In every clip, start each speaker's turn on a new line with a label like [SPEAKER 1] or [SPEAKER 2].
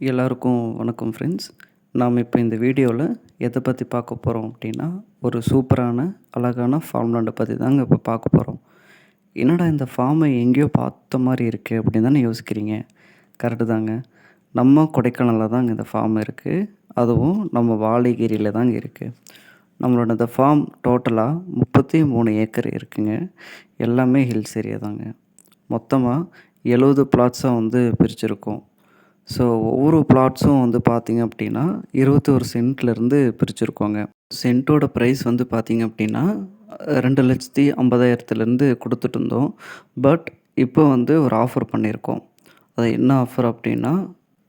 [SPEAKER 1] எல்லாருக்கும் வணக்கம் ஃப்ரெண்ட்ஸ் நாம் இப்போ இந்த வீடியோவில் எதை பற்றி பார்க்க போகிறோம் அப்படின்னா ஒரு சூப்பரான அழகான ஃபார்ம்லாண்டை பற்றி தாங்க இப்போ பார்க்க போகிறோம் என்னடா இந்த ஃபார்மை எங்கேயோ பார்த்த மாதிரி இருக்குது அப்படின்னு தானே யோசிக்கிறீங்க? கரெக்டு தாங்க. நம்ம கொடைக்கானலில் தாங்க இந்த ஃபார்ம் இருக்குது அதுவும் நம்ம வாழைகிரியில் தாங்க இருக்குது நம்மளோட இந்த ஃபார்ம் டோட்டலாக முப்பத்தி மூணு ஏக்கர் இருக்குங்க. எல்லாமே ஹில்ஸ் ஏரியா தாங்க. மொத்தமாக எழுபது பிளாட்ஸாக வந்து பிரிச்சுருக்கோம். ஸோ ஒவ்வொரு பிளாட்ஸும் வந்து பார்த்திங்க அப்படின்னா இருபத்தோரு சென்ட்லேருந்து பிரிச்சுருக்கோங்க. சென்ட்டோட ப்ரைஸ் வந்து பார்த்திங்க அப்படின்னா ரெண்டு லட்சத்தி ஐம்பதாயிரத்துலேருந்து கொடுத்துட்டு இருந்தோம். பட் இப்போ வந்து ஒரு ஆஃபர் பண்ணியிருக்கோம் அது என்ன ஆஃபர் அப்படின்னா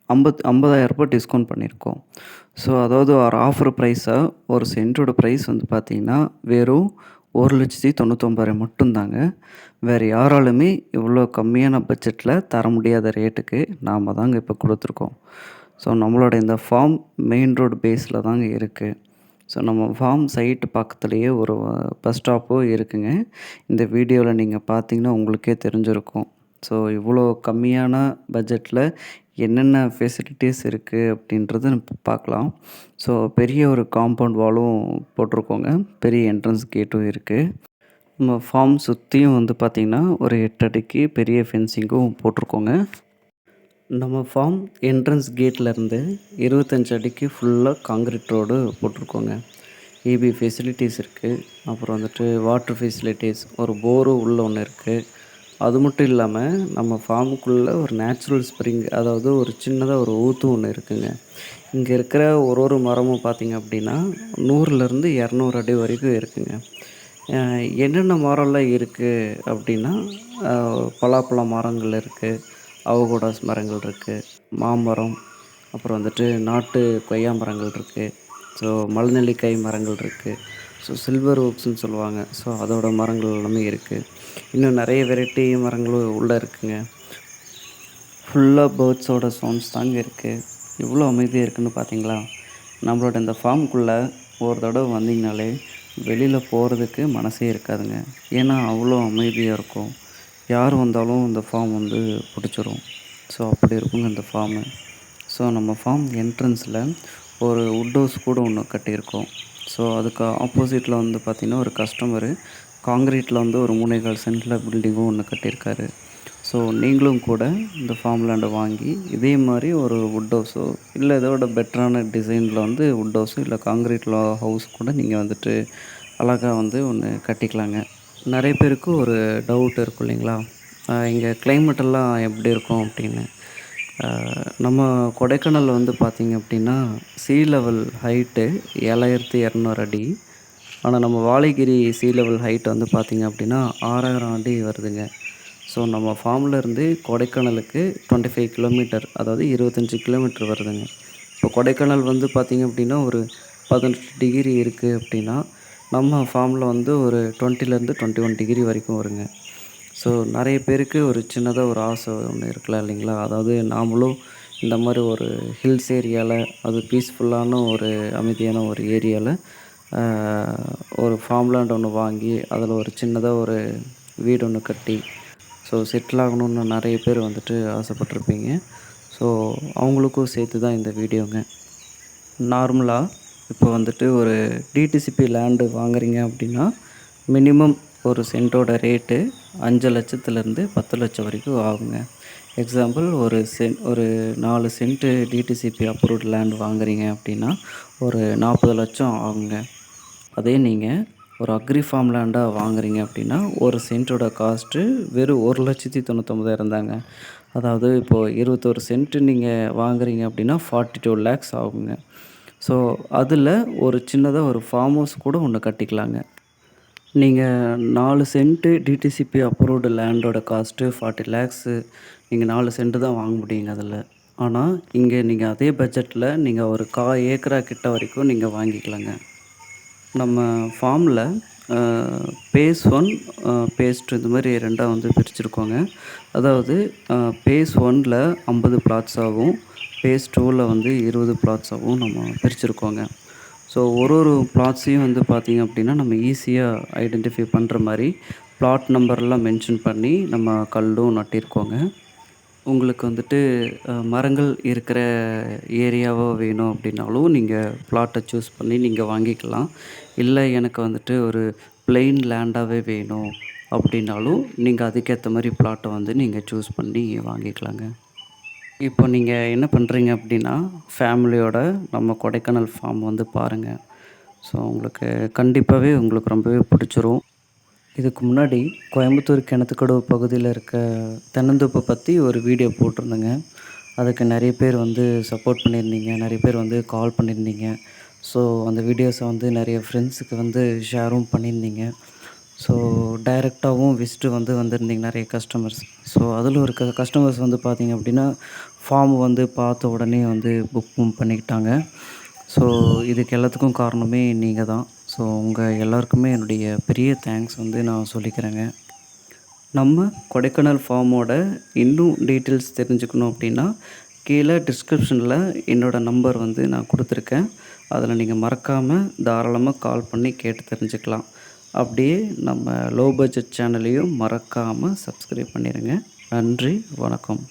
[SPEAKER 1] ஐம்பத் ஐம்பதாயிரரூபா டிஸ்கவுண்ட் பண்ணியிருக்கோம் ஸோ அதாவது ஒரு ஆஃபர் ப்ரைஸாக ஒரு சென்ட்டோட ப்ரைஸ் வந்து பார்த்திங்கன்னா வெறும் ஒரு லட்சத்தி தொண்ணூத்தொம்பதாயிரம் மட்டும்தாங்க. வேறு யாராலுமே இவ்வளோ கம்மியான பட்ஜெட்டில் தர முடியாத ரேட்டுக்கு நாம் தாங்க இப்போ கொடுத்துருக்கோம். ஸோ நம்மளோட இந்த ஃபார்ம் மெயின் ரோடு பேஸில் தாங்க இருக்குது ஸோ நம்ம ஃபார்ம் சைட்டு பக்கத்துலேயே ஒரு பஸ் ஸ்டாப்பும் இருக்குங்க. இந்த வீடியோவில் நீங்கள் பார்த்தீங்கன்னா உங்களுக்கே தெரிஞ்சிருக்கும். ஸோ இவ்வளோ கம்மியான பட்ஜெட்டில் என்னென்ன ஃபெசிலிட்டிஸ் இருக்குது அப்படின்றத நம்ம பார்க்கலாம். ஸோ பெரிய ஒரு காம்பவுண்ட் வாலும் போட்டிருக்கோங்க. பெரிய என்ட்ரன்ஸ் கேட்டும் இருக்குது நம்ம ஃபார்ம் சுற்றியும் வந்து பார்த்திங்கன்னா ஒரு எட்டு அடிக்கு பெரிய ஃபென்சிங்கும் போட்டிருக்கோங்க. நம்ம ஃபார்ம் என்ட்ரன்ஸ் கேட்லேருந்து இருபத்தஞ்சி அடிக்கு ஃபுல்லாக காங்கிரீட் ரோடு போட்டிருக்கோங்க. ஏபி ஃபெசிலிட்டிஸ் இருக்குது அப்புறம் வந்துட்டு வாட்ரு ஃபெசிலிட்டிஸ் ஒரு போரும் உள்ளே ஒன்று இருக்குது அது மட்டும் இல்லாமல் நம்ம ஃபார்முக்குள்ளே ஒரு நேச்சுரல் ஸ்ப்ரிங் அதாவது ஒரு சின்னதாக ஒரு ஊற்று ஒன்று இருக்குதுங்க இங்கே இருக்கிற ஒரு ஒரு மரமும் பார்த்திங்க அப்படின்னா நூறுலேருந்து இரநூறு அடி வரைக்கும் இருக்குங்க. என்னென்ன மரம்லாம் இருக்குது அப்படின்னா பலாப்பழ மரங்கள் இருக்குது அவகோடாஸ் மரங்கள் இருக்குது மாமரம் அப்புறம் வந்துட்டு நாட்டு கொய்யா மரங்கள் இருக்குது ஸோ மலநெல்லிக்காய் மரங்கள் இருக்குது ஸோ சில்வர் ஓக்ஸ்ன்னு சொல்லுவாங்க ஸோ அதோட மரங்கள் எல்லாமே இருக்குது இன்னும் நிறைய வெரைட்டி மரங்களும் உள்ளே இருக்குங்க. ஃபுல்லாக பேர்ட்ஸோட சவுண்ட்ஸ் தாங்க இருக்குது எவ்வளோ அமைதியாக இருக்குதுன்னு பார்த்தீங்களா நம்மளோட இந்த ஃபார்முக்குள்ளே ஒரு தடவை வந்தீங்கனாலே வெளியில் போகிறதுக்கு மனசே இருக்காதுங்க. ஏன்னா அவ்வளோ அமைதியாக இருக்கும். யார் வந்தாலும் இந்த ஃபார்ம் வந்து பிடிச்சிரும். ஸோ அப்படி இருக்குங்க இந்த ஃபார்மு ஸோ நம்ம ஃபார்ம் என்ட்ரன்ஸில் ஒரு உட் ஹவுஸ் கூட ஒன்று கட்டியிருக்கோம். ஸோ அதுக்கு ஆப்போசிட்டில் வந்து பார்த்திங்கன்னா ஒரு கஸ்டமரு காங்கிரீட்டில் வந்து ஒரு மூணேகால் சென்டில் பில்டிங்கும் ஒன்று கட்டியிருக்காரு. ஸோ நீங்களும் கூட இந்த ஃபார்ம் லேண்டை வாங்கி இதே மாதிரி ஒரு வுட் ஹவுஸோ இல்லை இதோட பெட்டரான டிசைனில் வந்து வுட் ஹவுஸோ இல்லை காங்கிரீட்டில் ஹவுஸ் கூட நீங்கள் வந்துட்டு அழகாக வந்து ஒன்று கட்டிக்கலாங்க. நிறைய பேருக்கு ஒரு டவுட் இருக்கும் இல்லைங்களா? இங்கே கிளைமேட்டெல்லாம் எப்படி இருக்கும் அப்படின்னு. நம்ம கொடைக்கானல் வந்து பார்த்திங்க அப்படின்னா சீ லெவல் ஹைட்டு ஏழாயிரத்தி இரநூறு அடி. ஆனால் நம்ம வாழைகிரி சீ லெவல் ஹைட் வந்து பார்த்திங்க அப்படின்னா ஆறாயிரம் அடி வருதுங்க. ஸோ நம்ம ஃபார்ம்லேருந்து கொடைக்கானலுக்கு டுவெண்ட்டி ஃபைவ் கிலோமீட்டர் அதாவது இருபத்தஞ்சி கிலோமீட்டர் வருதுங்க. இப்போ கொடைக்கானல் வந்து பார்த்திங்க அப்படின்னா ஒரு பதினெட்டு டிகிரி இருக்குது அப்படின்னா நம்ம ஃபார்மில் வந்து ஒரு டுவெண்ட்டிலேருந்து டுவெண்ட்டி ஒன் டிகிரி வரைக்கும் வருங்க. ஸோ நிறைய பேருக்கு ஒரு சின்னதாக ஒரு ஆசை ஒன்று இருக்கலாம் இல்லைங்களா? அதாவது நாமளும் இந்த மாதிரி ஒரு ஹில்ஸ் ஏரியாவில் அது பீஸ்ஃபுல்லான ஒரு அமைதியான ஒரு ஏரியாவில் ஒரு ஃபார்ம் லேண்ட் ஒன்று வாங்கி அதில் ஒரு சின்னதாக ஒரு வீடு ஒன்று கட்டி ஸோ செட்டில் ஆகணுன்னு நிறைய பேர் வந்துட்டு ஆசைப்பட்டிருப்பீங்க. ஸோ அவங்களுக்கும் சேர்த்து தான் இந்த வீடியோங்க. நார்மலாக இப்போ வந்துட்டு ஒரு டிடிசிபி லேண்டு வாங்குறீங்க அப்படின்னா மினிமம் ஒரு சென்ட்டோட ரேட்டு அஞ்சு லட்சத்துலேருந்து பத்து லட்சம் வரைக்கும் ஆகுங்க. எக்ஸாம்பிள் ஒரு சென் ஒரு நாலு சென்ட்டு டிடிசிபி அப்ரூவ்ட் லேண்ட் வாங்குறீங்க அப்படின்னா ஒரு நாற்பது லட்சம் ஆகுங்க. அதே நீங்கள் ஒரு அக்ரி ஃபார்ம் லேண்டாக வாங்குறீங்க அப்படின்னா ஒரு சென்ட்டோட காஸ்ட்டு வெறும் ஒரு லட்சத்தி தொண்ணூத்தொம்பதாயிரம் தாங்க. அதாவது இப்போது இருபத்தொரு சென்ட்டு நீங்கள் வாங்குறீங்க அப்படின்னா ஃபார்ட்டி டூ லேக்ஸ் ஆகுங்க. ஸோ அதில் ஒரு சின்னதாக ஒரு ஃபார்ம் ஹவுஸ் கூட ஒன்று கட்டிக்கலாங்க. நீங்கள் நாலு சென்ட்டு டிடிசிபி அப்ரூவ்டு லேண்டோட காஸ்ட்டு ஃபார்ட்டி லேக்ஸு நீங்கள் நாலு சென்ட்டு தான் வாங்க முடியுங்க அதில். ஆனால் இங்கே நீங்கள் அதே பட்ஜெட்டில் நீங்கள் ஒரு கா ஏக்கரா கிட்ட வரைக்கும் நீங்கள் வாங்கிக்கலாங்க. நம்ம ஃபார்மில் பேஸ் ஒன் பேஸ் டூ இந்த மாதிரி ரெண்டாக வந்து பிரிச்சுருக்கோங்க. அதாவது பேஸ் ஒனில் ஐம்பது பிளாட்ஸாகவும் பேஸ் டூவில் வந்து இருபது பிளாட்ஸாகவும் நம்ம பிரிச்சுருக்கோங்க. ஸோ ஒரு ஒரு பிளாட்ஸையும் வந்து பார்த்திங்க அப்படின்னா நம்ம ஈஸியாக ஐடென்டிஃபை பண்ணுற மாதிரி பிளாட் நம்பர்லாம் மென்ஷன் பண்ணி நம்ம கல்லும் நட்டிருக்கோங்க. உங்களுக்கு வந்துட்டு மரங்கள் இருக்கிற ஏரியாவோ வேணும் அப்படின்னாலும், நீங்கள் பிளாட்டை சூஸ் பண்ணி நீங்கள் வாங்கிக்கலாம். இல்லை எனக்கு வந்துட்டு ஒரு பிளெயின் லேண்டாகவே வேணும் அப்படின்னாலும், நீங்கள் அதுக்கேற்ற மாதிரி பிளாட்டை வந்து நீங்கள் சூஸ் பண்ணி வாங்கிக்கலாங்க. இப்போ நீங்கள் என்ன பண்ணுறீங்க அப்படின்னா, ஃபேமிலியோட நம்ம கொடைக்கானல் ஃபார்ம் வந்து பாருங்கள் ஸோ உங்களுக்கு கண்டிப்பாகவே உங்களுக்கு ரொம்பவே பிடிச்சிரும். இதுக்கு முன்னாடி கோயம்புத்தூர் கிணத்துக்கடவு பகுதியில் இருக்க தென்னந்தோப்பை பற்றி ஒரு வீடியோ போட்டிருந்தேங்க. அதுக்கு நிறைய பேர் வந்து சப்போர்ட் பண்ணியிருந்தீங்க. நிறைய பேர் வந்து கால் பண்ணியிருந்தீங்க. ஸோ அந்த வீடியோஸை வந்து நிறைய ஃப்ரெண்ட்ஸுக்கு வந்து ஷேரும் பண்ணியிருந்தீங்க. ஸோ டைரெக்டாகவும் விசிட்டு வந்து வந்திருந்தீங்க நிறைய கஸ்டமர்ஸ். ஸோ அதில் ஒரு க கஸ்டமர்ஸ் வந்து பார்த்தீங்க அப்படின்னா, ஃபார்ம் வந்து பார்த்த உடனே வந்து புக்கும் பண்ணிக்கிட்டாங்க. ஸோ இதுக்கு எல்லாத்துக்கும் காரணமே நீங்கள் தான். ஸோ உங்கள் எல்லாருக்குமே என்னுடைய பெரிய தேங்க்ஸ் வந்து நான் சொல்லிக்கிறேங்க. நம்ம கொடைக்கானல் ஃபார்மோட இன்னும் டீட்டெயில்ஸ் தெரிஞ்சுக்கணும் அப்படின்னா, கீழே டிஸ்கிரிப்ஷனில் என்னோட நம்பர் வந்து நான் கொடுத்துருக்கேன் அதில் நீங்கள் மறக்காமல் தாராளமாக கால் பண்ணி கேட்டு தெரிஞ்சுக்கலாம். அப்படியே நம்ம லோ பட்ஜெட் சேனலையும் மறக்காமல் சப்ஸ்கிரைப் பண்ணிடுங்க நன்றி, வணக்கம்.